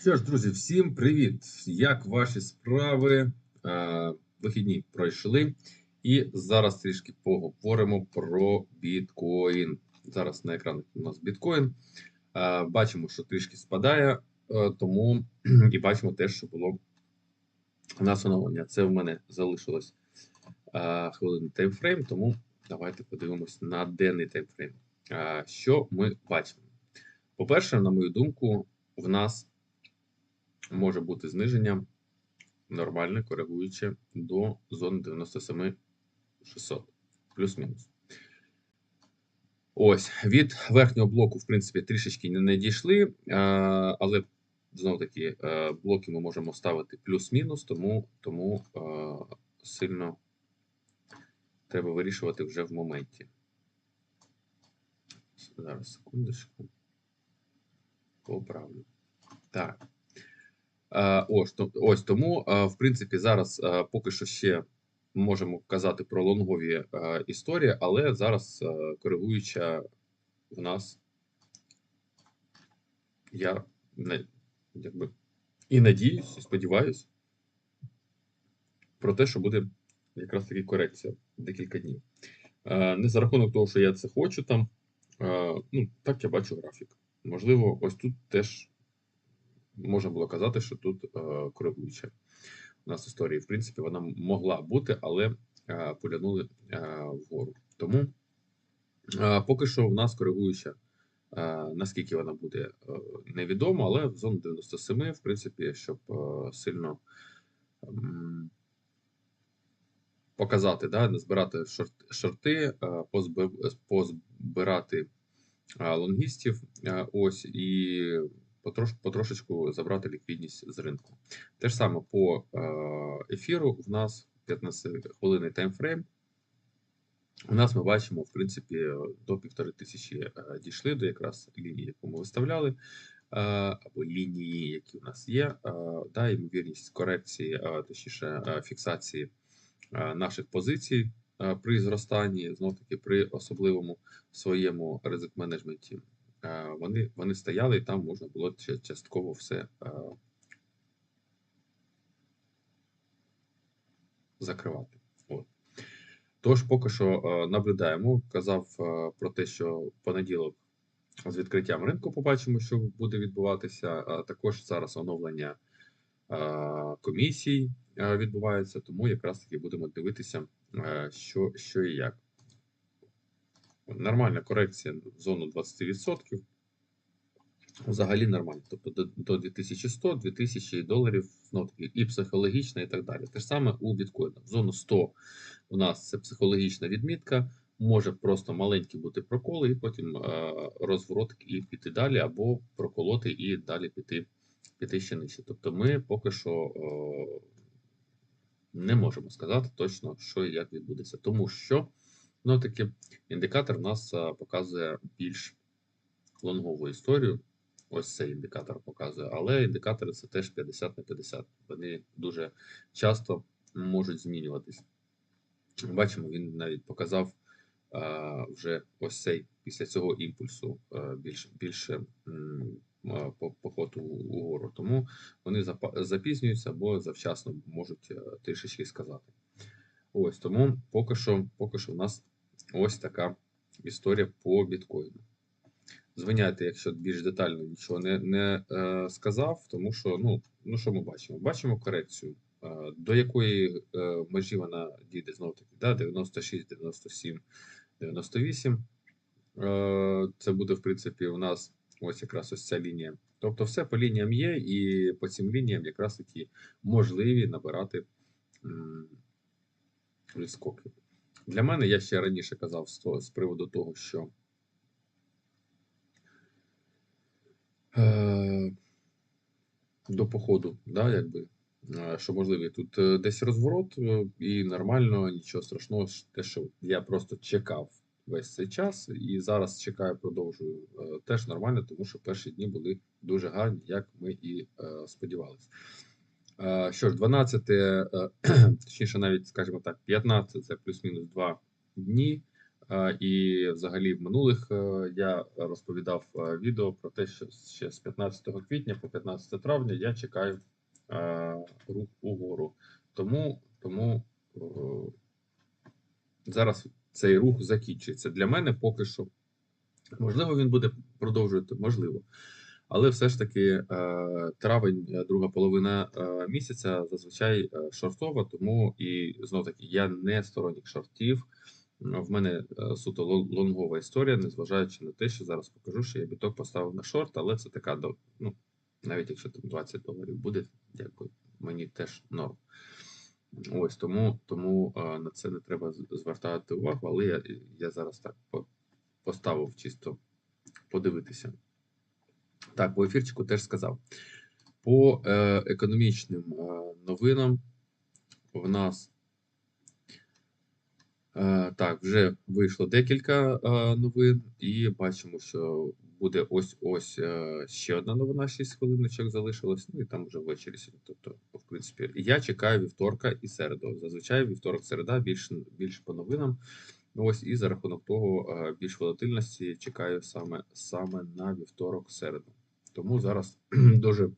Що ж, друзі, всім привіт! Як ваші справи? Вихідні пройшли, і зараз трішки поговоримо про біткоін. Зараз на екранах у нас біткоін. Бачимо, що трішки спадає, е, тому і бачимо те, що було у нас оновлення. Це в мене залишилось хвилинний таймфрейм, тому давайте подивимось на денний таймфрейм. Що ми бачимо? По-перше, на мою думку, в нас може бути зниження нормальне, коригуюче до зони 97 600, плюс-мінус. Ось, від верхнього блоку, в принципі, трішечки не, не дійшли, але знову таки е, блоки ми можемо ставити плюс-мінус, тому, тому е, сильно треба вирішувати вже в моменті. Зараз, секундочку. Поправлю. Так. Е, Ось, ось тому, е, в принципі, зараз е, поки що ще можемо казати про лонгові історії, але зараз коригуюча в нас, я не, якби, і надіюсь, і сподіваюсь про те, що буде якраз таки корекція декілька днів. Не за рахунок того, що я це хочу там. Ну, так я бачу графік. Можливо, ось тут теж можна було казати, що тут е, коригуюча у нас історія. В принципі, вона могла бути, але е, полянули е, вгору. Тому поки що в нас коригуюча. Наскільки вона буде, невідомо, але в зону 97, в принципі, щоб сильно м, показати, да, не збирати шорт, шорти, позб- позбирати лонгістів, ось і потрош, потрошечку забрати ліквідність з ринку. Те ж саме по е, ефіру. В нас 15 хвилинний таймфрейм. У нас ми бачимо, в принципі, до півтори тисячі е, дійшли до якраз лінії, яку ми виставляли, е, або лінії, які у нас є. Да, ймовірність корекції, точніше фіксації наших позицій при зростанні, знов таки при особливому своєму ризик менеджменті. Е, Вони, вони стояли, і там можна було ча- частково все е, закривати. От. Тож поки що е, наблюдаємо. Казав про те, що понеділок з відкриттям ринку побачимо, що буде відбуватися. Також зараз оновлення комісій відбувається, тому якраз таки будемо дивитися, що, що і як. Нормальна корекція в зону 20%. Взагалі нормально. Тобто до, до 2100, 2000 доларів ну, і психологічна, і так далі. Те ж саме у біткоїна. В зону 100 у нас це психологічна відмітка. Може просто маленькі бути проколи, і потім е, розворот і піти далі, або проколоти і далі піти, піти ще нижче. Тобто ми поки що е, не можемо сказати точно, що і як відбудеться. Тому що ну, таки, індикатор у нас показує більш лонгову історію. Ось цей індикатор показує, але індикатори це теж 50 на 50. Вони дуже часто можуть змінюватись. Бачимо, він навіть показав а, вже ось цей після цього імпульсу а, більш, більше а, по походу угору. Тому вони запізнюються або завчасно можуть трішечки сказати. Ось тому поки що, поки що в нас ось така історія по біткоїну. Звиняйте, якщо більш детально нічого не, не е, сказав, тому що ну, ну що ми бачимо? Бачимо корекцію. Е, до якої е, межі вона дійде знову таки, да, 96, 97, 98. Е, це буде, в принципі, у нас ось якраз ось ця лінія. Тобто, все по лініям є, і по цим лініям якраз таки можливі набирати м, відскоки. Для мене я ще раніше казав з, того- з приводу того, що е, до походу, да, якби, е, що можливий тут е, десь розворот, е, і нормально, нічого страшного, те, що я просто чекав весь цей час, і зараз чекаю, продовжую теж нормально, тому що перші дні були дуже гарні, як ми і е, сподівалися. Е, Що ж, 12, е, точніше, навіть, скажімо так, 15 це плюс-мінус 2 дні. Е, І взагалі в минулих я розповідав відео про те, що ще з 15 квітня по 15 травня я чекаю рух угору. Тому, тому зараз цей рух закінчується. Для мене поки що. Можливо, він буде продовжувати, можливо. Але все ж таки е, травень, е, друга половина е, місяця зазвичай шортова, тому і знов таки я не сторонник шортів. В мене суто лонгова історія, незважаючи на те, що зараз покажу, що я біток поставив на шорт, але це така ну, навіть якщо там 20 доларів буде, якби мені теж норм. Ось тому, тому на це не треба звертати увагу, але я, я зараз так поставив чисто подивитися. Так, по ефірчику теж сказав. По е, економічним е, новинам в нас е, так, вже вийшло декілька новин, і бачимо, що буде ось ось е, ще одна новина, 6 хвилиночок залишилось. Ну і там вже ввечері. Тобто, в принципі, я чекаю вівторка і середу. Зазвичай вівторок, середа більш, більш по новинам. Ну, Ось і за рахунок того е, більш волатильності чекаю саме, саме на вівторок, середу. Тому зараз дуже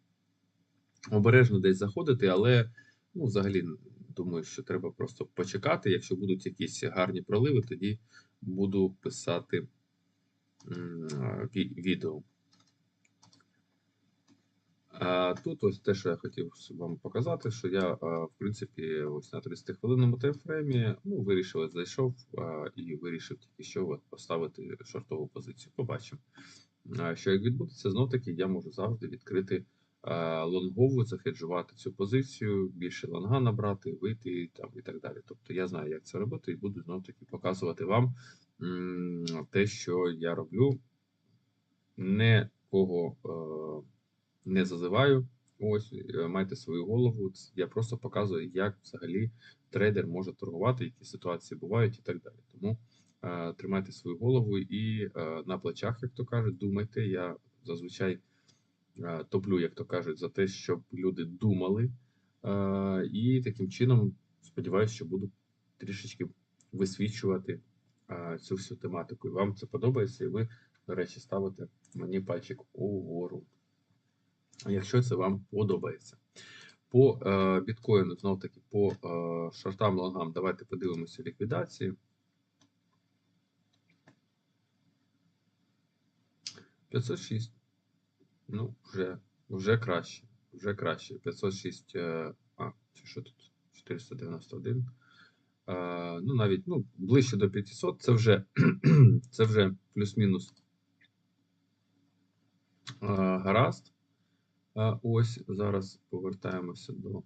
обережно десь заходити, але ну, взагалі думаю, що треба просто почекати. Якщо будуть якісь гарні проливи, тоді буду писати а, відео. А тут ось те, що я хотів вам показати, що я, в принципі, ось на 30 хвилинному таймфреймі ну, вирішив, зайшов і вирішив тільки що поставити шортову позицію. Побачимо. Що як відбудеться, знов таки я можу завжди відкрити лонгову, захеджувати цю позицію, більше лонга набрати, вийти там і так далі. Тобто я знаю, як це робити, і буду знов таки показувати вам те, що я роблю. Не кого е, не зазиваю. Ось е, майте свою голову. Я просто показую, як взагалі трейдер може торгувати, які ситуації бувають і так далі. Тому е, тримайте свою голову і е, на плечах, як то кажуть, думайте. Я зазвичай е, топлю, як то кажуть, за те, щоб люди думали. Е, і таким чином сподіваюся, що буду трішечки висвічувати е, цю всю тематику. І вам це подобається, і ви, до речі, ставите мені пальчик угору. Якщо це вам подобається. По е, біткоїну, знов таки, по е, шортам лонгам, давайте подивимося ліквідації. 506. Ну, вже, вже краще. Вже краще. 506. Е, а, чи що тут? 491. Е, ну, навіть ну, ближче до 500. Це вже, це вже плюс-мінус е, гаразд. Е, ось зараз повертаємося до,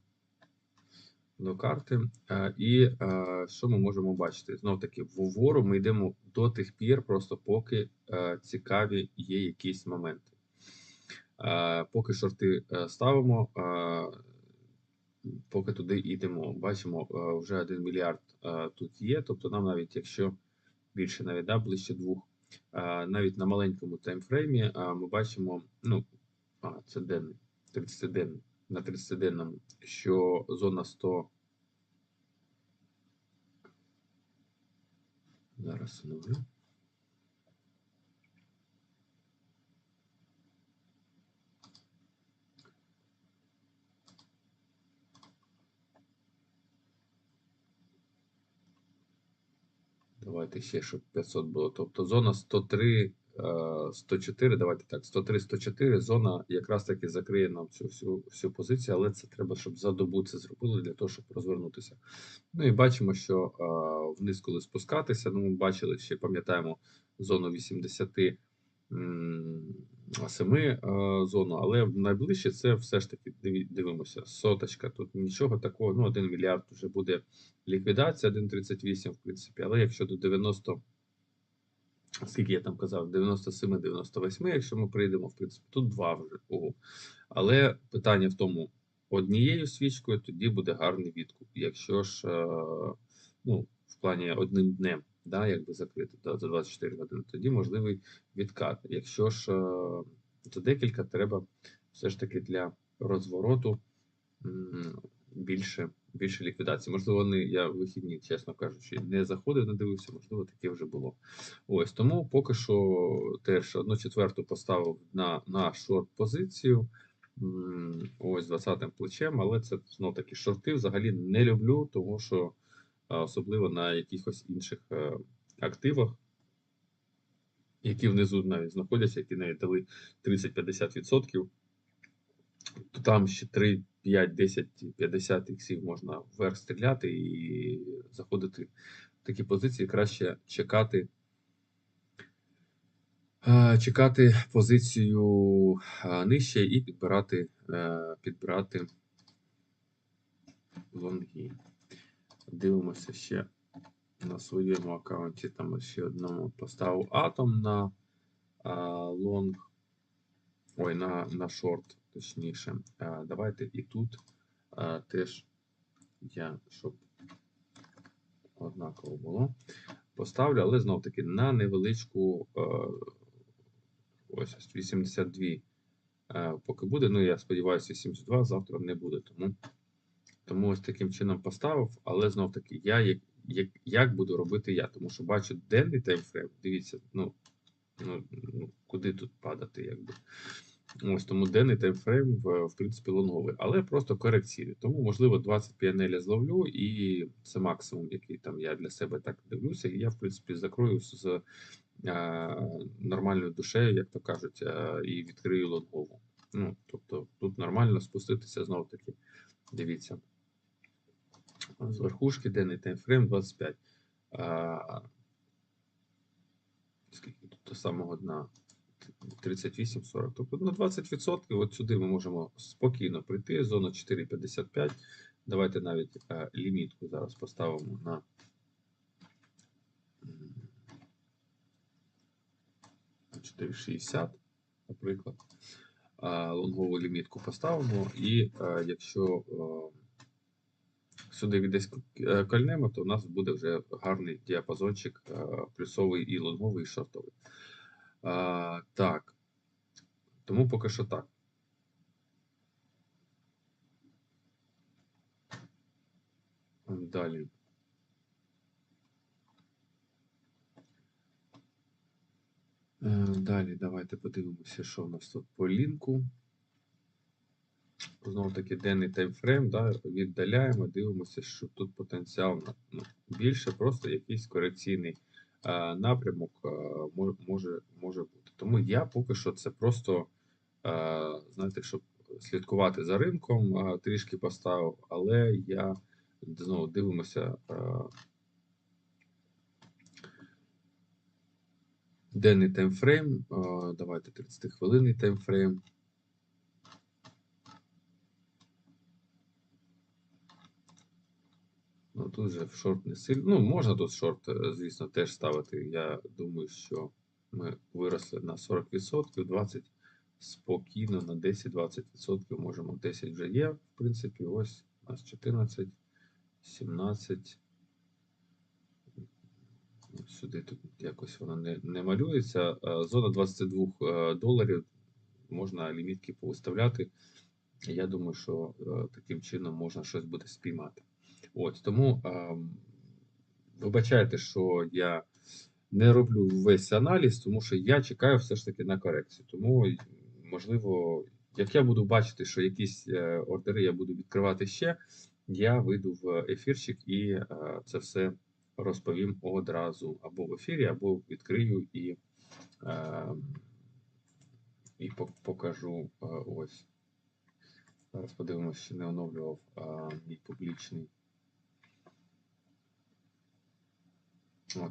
до карти. Е, і е, що ми можемо бачити? Знов таки, вгору ми йдемо до тих пір, просто поки цікаві є якісь моменти. Поки шорти ставимо, поки туди йдемо. Бачимо, вже 1 мільярд тут є. Тобто, нам навіть якщо більше навіть да, ближче двох, навіть на маленькому таймфреймі ми бачимо, ну, це денний, 30-денний, на 30-денному, що зона 100. Зараз оновлю. Давайте ще, щоб 500 було. Тобто зона 103, е, 104, давайте так, 103, 104, зона якраз таки закриє нам цю всю, всю позицію, але це треба, щоб за добу це зробили для того, щоб розвернутися. Ну і бачимо, що вниз, коли спускатися, ну ми бачили, ще пам'ятаємо зону 80 7 е, зону, але найближче це все ж таки дивимося. Соточка, тут нічого такого, ну 1 мільярд вже буде ліквідація 1,38, в принципі, але якщо до 90, скільки я там казав, 97-98, якщо ми прийдемо, в принципі, тут 2 вже. Ого. Але питання в тому, однією свічкою тоді буде гарний відкуп. Якщо ж е, ну, в плані одним днем, да, якби закрити да, за 24 години, тоді можливий відкат. Якщо ж е, за декілька треба все ж таки для розвороту більше, більше ліквідацій. Можливо, вони, я вихідні, чесно кажучи, не заходив, не дивився, можливо, таке вже було. Ось тому поки що теж одну четверту поставив на, на шорт позицію. М, Ось 20 плечем, але це знов таки шорти взагалі не люблю, тому що особливо на якихось інших е, активах, які внизу навіть знаходяться, які навіть дали 30-50%, то там ще 3, 5, 10, 50 іксів можна вверх стріляти і заходити в такі позиції. Краще чекати, е, чекати позицію е, нижче і підбирати, е, підбирати лонги. Дивимося ще на своєму аккаунті. Там ще одному поставив атом на лонг. Ой, на, на шорт, точніше. Давайте і тут теж я, щоб однаково було, поставлю, але знов таки на невеличку ось ось 82 поки буде. Ну, я сподіваюся, 72 завтра не буде. Тому, тому ось таким чином поставив, але знов таки я як, як, як буду робити я, тому що бачу денний таймфрейм. Дивіться, ну, ну, ну куди тут падати, якби. Ось тому денний таймфрейм, в, принципі, лонговий, але просто корекційний. Тому, можливо, 20 PNL зловлю, і це максимум, який там я для себе так дивлюся. І я, в принципі, закрою з, а, нормальною душею, як то кажуть, а, і відкрию лонгову. Ну, тобто тут нормально спуститися знов таки. Дивіться. З верхушки денний таймфрейм 25. А, скільки тут до самого дна? 38-40. Тобто на 20% от сюди ми можемо спокійно прийти. Зона 4,55. Давайте навіть е, лімітку зараз поставимо на м, 4,60, наприклад. А, лонгову лімітку поставимо, і е, якщо е, сюди десь е, кольнемо, то у нас буде вже гарний діапазончик е, плюсовий і лонговий, і шортовий. А, так. Тому поки що так. Далі. Е, Далі давайте подивимося, що у нас тут по лінку. Знову таки денний таймфрейм, да, віддаляємо, дивимося, що тут потенціал ну, більше, просто якийсь корекційний напрямок е, може, може бути. Тому я поки що це просто, е, знаєте, щоб слідкувати за ринком, е, трішки поставив, але я знову дивимося. Е, денний таймфрейм, е, давайте 30 хвилинний таймфрейм. Тут же в шорт не сильно. Ну, можна тут шорт, е, звісно, теж ставити. Я думаю, що ми виросли на 40%, 20% спокійно на 10-20% можемо. 10 вже є, в принципі, ось у нас 14, 17. Сюди тут якось воно не, не малюється. Е, Зона 22 е, доларів можна лімітки повиставляти. Я думаю, що таким чином можна щось буде спіймати. Ось тому ем, вибачайте, що я не роблю весь аналіз, тому що я чекаю все ж таки на корекцію. Тому, можливо, як я буду бачити, що якісь е, ордери я буду відкривати ще, я вийду в ефірчик і е, це все розповім одразу або в ефірі, або відкрию і, е, і покажу е, ось. Зараз подивимося, чи не оновлював а, мій публічний.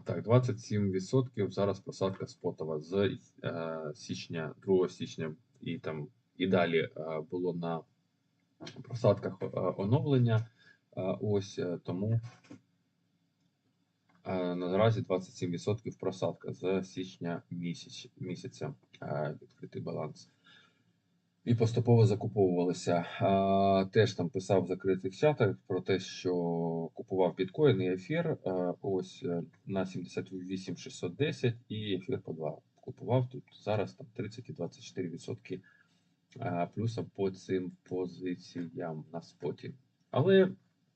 Так, 27% зараз просадка спотова з е, січня, 2 січня і там і далі е, було на просадках е, оновлення. Ось тому наразі 27% просадка з січня місяця відкритий баланс. І поступово закуповувалися. А, теж там писав в закритих чатах про те, що купував біткоін і ефір. а, ось е, на 78 610 і ефір по 2 купував тут зараз там 30 і 24% а, плюсом по цим позиціям на споті. Але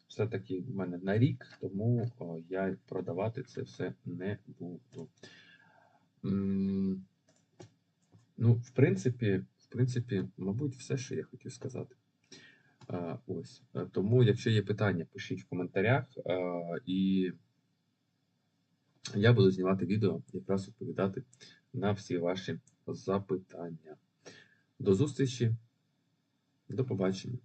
все-таки в мене на рік, тому я продавати це все не буду. Ну, в принципі, в принципі, мабуть, все, що я хотів сказати. Ось. Е, Тому, якщо є питання, пишіть в коментарях, і я буду знімати відео, якраз відповідати на всі ваші запитання. До зустрічі, до побачення.